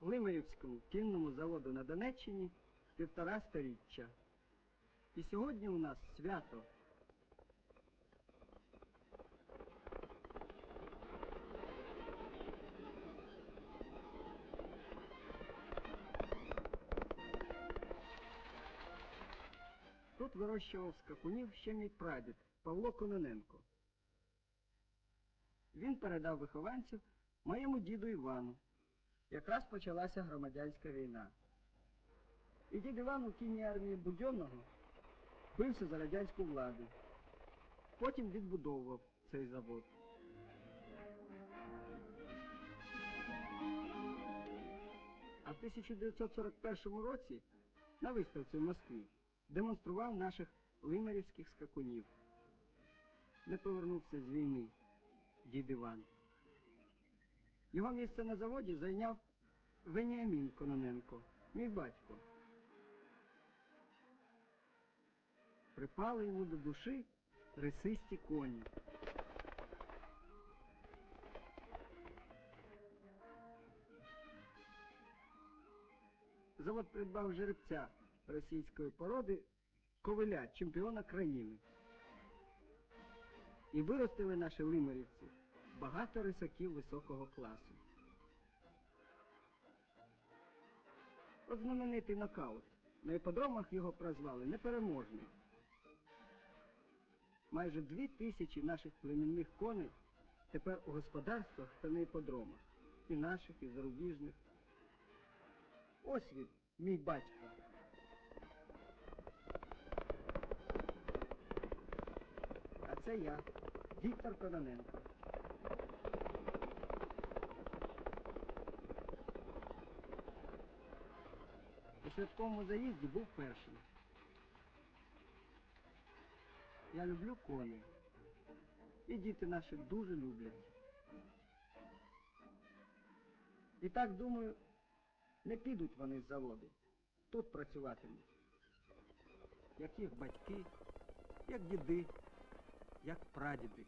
Лимарівському кінному заводу на Донеччині півтора сторіччя. І сьогодні у нас свято. Тут вирощував скакунів ще мій прадід Павло Кононенко. Він передав вихованців моєму діду Івану. Якраз почалася громадянська війна. І дід Іван у кінній армії Будьонного бився за радянську владу. Потім відбудовував цей завод. А в 1941 році на виставці в Москві демонстрував наших лимарівських скакунів. Не повернувся з війни дід Іван. Його місце на заводі зайняв Веніамін Кононенко, мій батько. Припали йому до душі рисисті коні. Завод придбав жеребця російської породи ковиля, чемпіона країни. І виростили наші лимарівці багато рисаків високого класу. От знаменитий нокаут. На іподромах його прозвали непереможний. Майже дві тисячі наших племінних коней тепер у господарствах та на іподромах. І наших, і зарубіжних. Ось він, мій батько. А це я, Віктор Кононенко. У святковому заїзді був першим. Я люблю коней. І діти наші дуже люблять. І так думаю, не підуть вони з заводу. Тут працюватимуть. Як їх батьки, як діди, як прадіди.